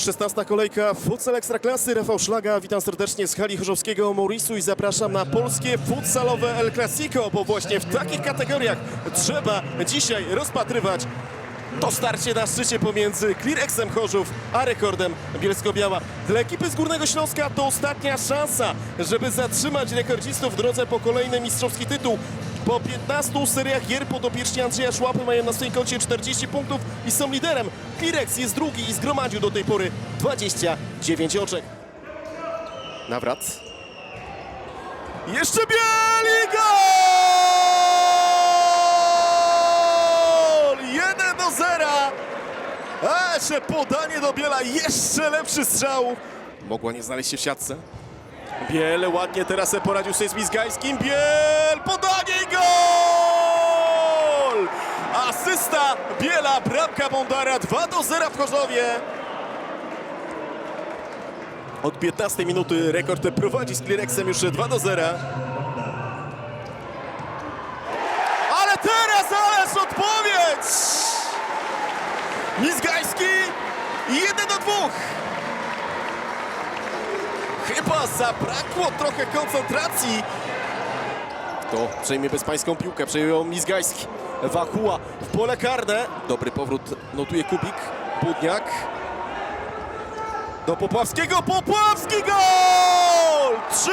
16 kolejka Futsal Ekstraklasy. Rafał Szlaga, witam serdecznie z hali Chorzowskiego Maurisu i zapraszam na polskie futsalowe El Clasico, bo właśnie w takich kategoriach trzeba dzisiaj rozpatrywać to starcie na szczycie pomiędzy Clearexem Chorzów a rekordem Bielsko-Biała. Dla ekipy z Górnego Śląska to ostatnia szansa, żeby zatrzymać rekordzistów w drodze po kolejny mistrzowski tytuł. Po 15 seriach gier podopieczni Andrzeja Szłapy mają na swoim koncie 40 punktów i są liderem. Clearex jest drugi i zgromadził do tej pory 29 oczek. Nawrat. Jeszcze Bieli gol! 1 do 0. A jeszcze podanie do Biela, jeszcze lepszy strzał. Mogła nie znaleźć się w siatce. Biel ładnie teraz poradził sobie z Mizgajskim. Biel, podanie i gol! Asysta Biela, bramka Bondara, 2 do 0 w Chorzowie. Od 15 minuty rekord prowadzi z Klirexem już 2 do 0. Ale teraz, ależ odpowiedź! Mizgajski i 1 do 2. Chyba zabrakło trochę koncentracji. To przejmie bezpańską piłkę, przejął Mizgajski. Wachuła w pole karne. Dobry powrót notuje Kubik. Budniak. Do Popławskiego. Popławski gol! 3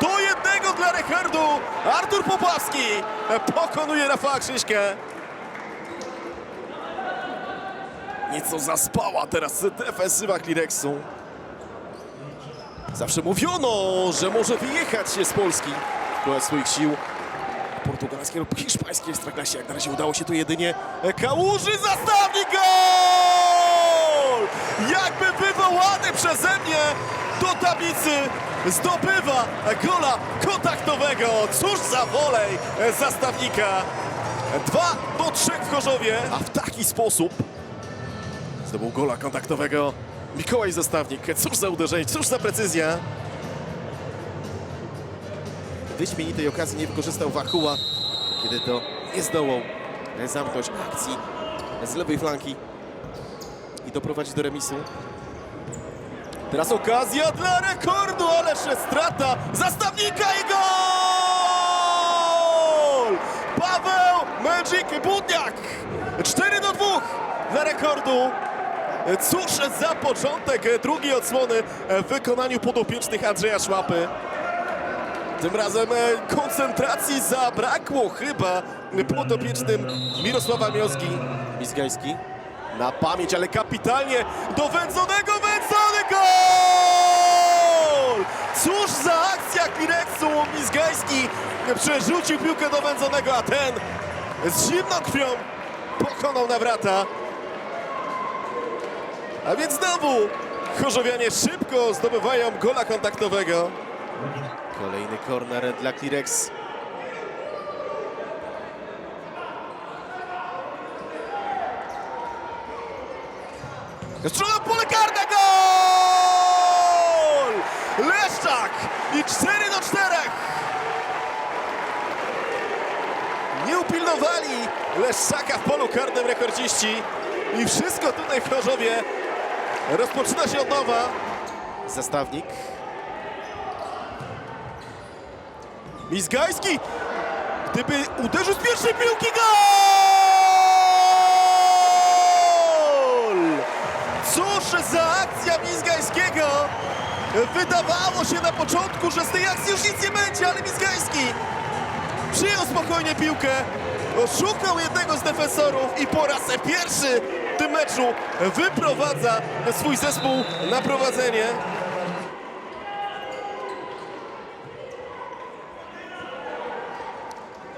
do 1 dla Rekordu. Artur Popławski pokonuje Rafała Krzyśkę. Nieco zaspała teraz defensywa Klirexu. Zawsze mówiono, że może wyjechać z Polski do swoich sił portugalskiej lub hiszpańskiej ekstraklasie. Jak na razie udało się to jedynie Kałuży zastawni gol! Jakby wywołany przeze mnie do tablicy zdobywa gola kontaktowego. Cóż za wolej zastawnika. 2 do 3 w Chorzowie, a w taki sposób zdobył gola kontaktowego Mikołaj Zastawnik. Cóż za uderzenie, cóż za precyzja. Wyśmienitej okazji nie wykorzystał Wachuła, kiedy to nie zdołał zamknąć akcji z lewej flanki i doprowadzić do remisu. Teraz okazja dla rekordu, ależ strata zastawnika i gol! Paweł Magic Budniak! 4 do 2 dla rekordu. Cóż za początek drugiej odsłony w wykonaniu podopiecznych Andrzeja Szłapy. Tym razem e, koncentracji zabrakło chyba podopiecznym Mirosława Miozgi. Mizgański na pamięć, ale kapitalnie do Wędzonego, Wędzony gol! Cóż za akcja Klirexu, Mizgański przerzucił piłkę do Wędzonego, a ten z zimną krwią pokonał Nawrata. A więc znowu Chorzowianie szybko zdobywają gola kontaktowego. Kolejny korner dla Klirex. Strzelał pole karne, gol! Leszczak i 4 do 4. Nie upilnowali Leszczaka w polu karnym rekordziści i wszystko tutaj w Chorzowie rozpoczyna się od nowa. Zastawnik. Mizgajski! Gdyby uderzył z pierwszej piłki, gol! Cóż za akcja Mizgajskiego! Wydawało się na początku, że z tej akcji już nic nie będzie, ale Mizgajski przyjął spokojnie piłkę, oszukał jednego z defensorów i po raz pierwszy tym meczu wyprowadza swój zespół na prowadzenie.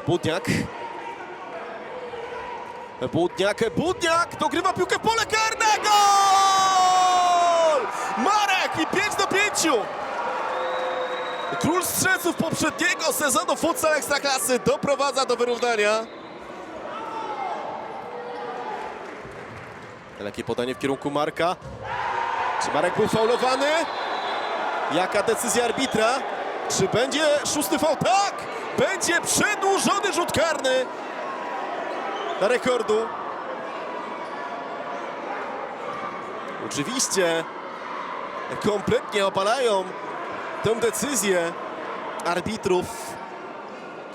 Budniak. Budniak, Budniak dogrywa piłkę w pole karne, gol! Marek i 5 do 5. Król strzelców poprzedniego sezonu futsal Ekstraklasy doprowadza do wyrównania. Lekkie podanie w kierunku Marka. Czy Marek był faulowany? Jaka decyzja arbitra? Czy będzie szósty faul? Tak! Będzie przedłużony rzut karny na rekordu. Oczywiście kompletnie opalają tę decyzję arbitrów,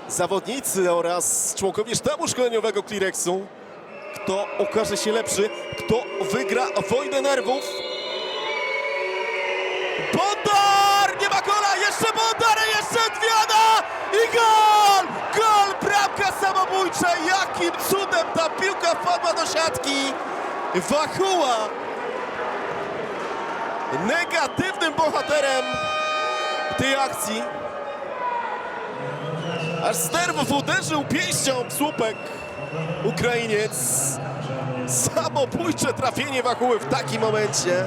zawodnicy oraz członkowie sztabu szkoleniowego Clearexu. Kto okaże się lepszy, kto wygra wojnę nerwów. Bondar! Nie ma gola! Jeszcze Bondar! Jeszcze Dwiana! I gol! Gol! Bramka samobójcza! Jakim cudem ta piłka wpadła do siatki! Wachuła! Negatywnym bohaterem tej akcji. Aż z nerwów uderzył pięścią w słupek Ukrainiec. Samobójcze trafienie Wachuły w takim momencie.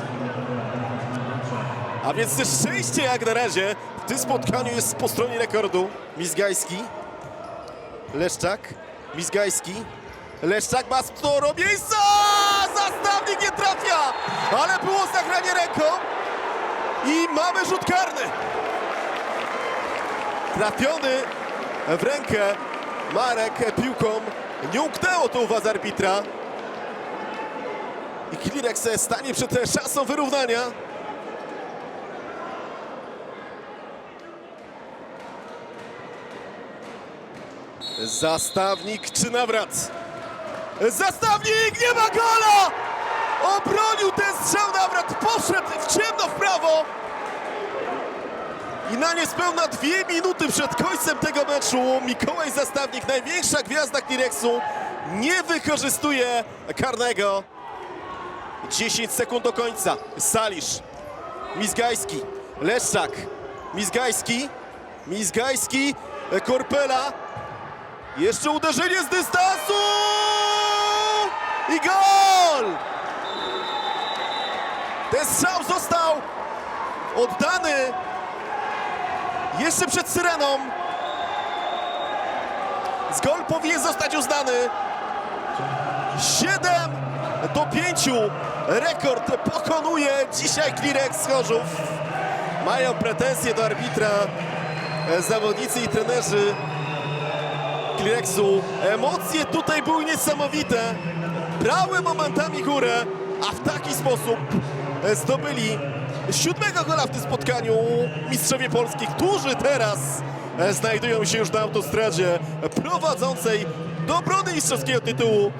A więc też szczęście jak na razie w tym spotkaniu jest po stronie rekordu. Mizgajski, Leszczak, Mizgajski, Leszczak ma sporo miejsca! Zastawnik nie trafia, ale było zagranie ręką i mamy rzut karny. Trafiony w rękę Marek piłką. Nie umknęło to uwadze arbitra. I Klirex stanie przed szansą wyrównania. Zastawnik czy nawrat? Zastawnik nie ma gola! Obronił ten strzał nawrat, poszedł w ciemno w prawo. I na niespełna dwie minuty przed końcem tego meczu Mikołaj Zastawnik, największa gwiazda Klirexu, nie wykorzystuje karnego. 10 sekund do końca. Salisz, Mizgajski, Leszczak, Mizgajski, Mizgajski, Korpela. Jeszcze uderzenie z dystansu! I gol! Ten strzał został oddany jeszcze przed syreną. Z gol powinien zostać uznany. 7 do 5. Rekord pokonuje dzisiaj Klirex Chorzów. Mają pretensje do arbitra e, zawodnicy i trenerzy Klirexu. Emocje tutaj były niesamowite. Brały momentami górę, a w taki sposób e, zdobyli siódmego gola w tym spotkaniu mistrzowie Polski, którzy teraz e, znajdują się już na autostradzie prowadzącej do obrony mistrzowskiego tytułu